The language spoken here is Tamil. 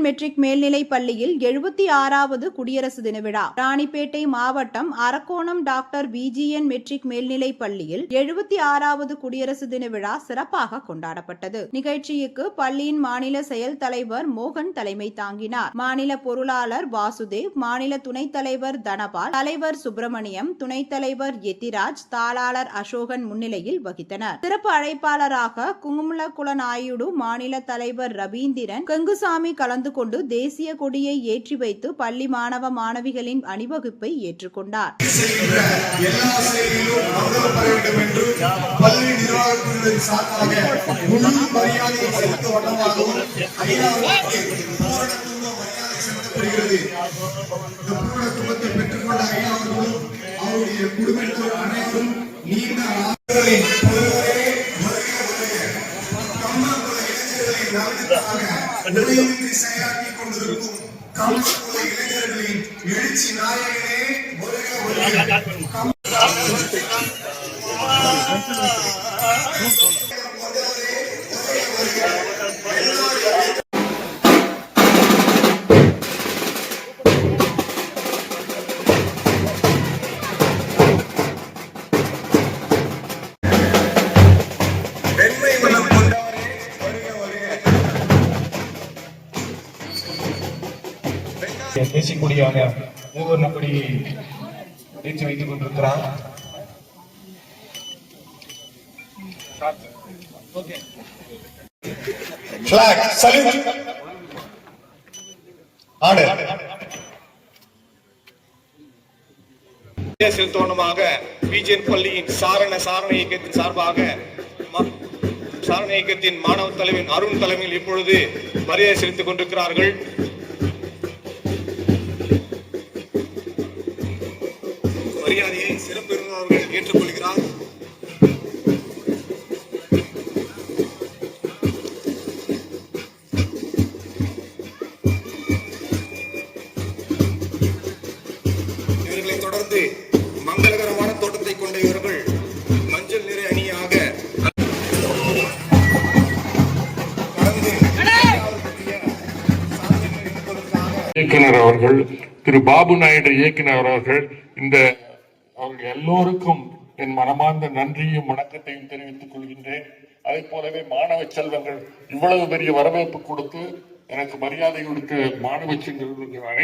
மெட்ரிக் மேல்நிலைப் பள்ளியில் எழுபத்தி ஆறாவது குடியரசு தின விழா. ராணிப்பேட்டை மாவட்டம் அரக்கோணம் டாக்டர் விஜிஎன் மெட்ரிக் மேல்நிலைப் பள்ளியில் எழுபத்தி ஆறாவது குடியரசு தின விழா சிறப்பாக கொண்டாடப்பட்டது. நிகழ்ச்சிக்கு பள்ளியின் மாநில செயல் தலைவர் மோகன் தலைமை தாங்கினார். மாநில பொருளாளர் வாசுதேவ் மாநில துணைத் தலைவர் தனபால் தலைவர் சுப்பிரமணியம் துணைத் தலைவர் எத்திராஜ் தாளாளர் அசோகன் முன்னிலையில் வகித்தனர். சிறப்பு அழைப்பாளராக குங்குமலகுல நாயுடு மாநில தலைவர் ரவீந்திரன் கங்குசாமி கலந்து கொண்டு தேசிய கொடியை ஏற்றி வைத்து பள்ளி மாணவ மாணவிகளின் அணிவகுப்பை ஏற்றுக்கொண்டார் பெற்றுக்கொண்ட ஐயா அவர்களும் அவருடைய குடும்பத்தினர் அனைவரும் நீண்ட நலனுக்காக உதவியின்றி கொண்டிருக்கும் கம்மக்குள இளைஞர்களின் எழுச்சி நாயகனே வருக வருக வருக பேசிக்கூடியான மூவர் கொடியை ஏற்றி வைத்துக் கொண்டிருக்கிறார். செலுத்தோணமாக பிஜிஎன் பள்ளியின் சாரண சாரண இயக்கத்தின் சார்பாக சாரண இயக்கத்தின் மாணவ தலைவன் அருண் தலைமையில் இப்பொழுது மரியாதை செலுத்திக் கொண்டிருக்கிறார்கள். மரியாதையை சிறப்பு விருந்தினர்கள் ஏற்றுக்கொள்கிறார். இவர்களை தொடர்ந்து மங்களகரமான தோட்டத்தை கொண்ட இவர்கள் மஞ்சள் நிறை அணியாக இயக்குனர் அவர்கள் திரு பாபு நாயுடு இயக்குனர் அவர்கள் இந்த அவர்கள் எல்லோருக்கும் என் மனமார்ந்த நன்றியும் வணக்கத்தையும் தெரிவித்துக் கொள்கின்றேன். அதே போலவே மாணவ செல்வங்கள் இவ்வளவு பெரிய வரவேற்பு கொடுத்து எனக்கு மரியாதை கொடுத்த மாணவ செல்வங்கள் அனைவரும்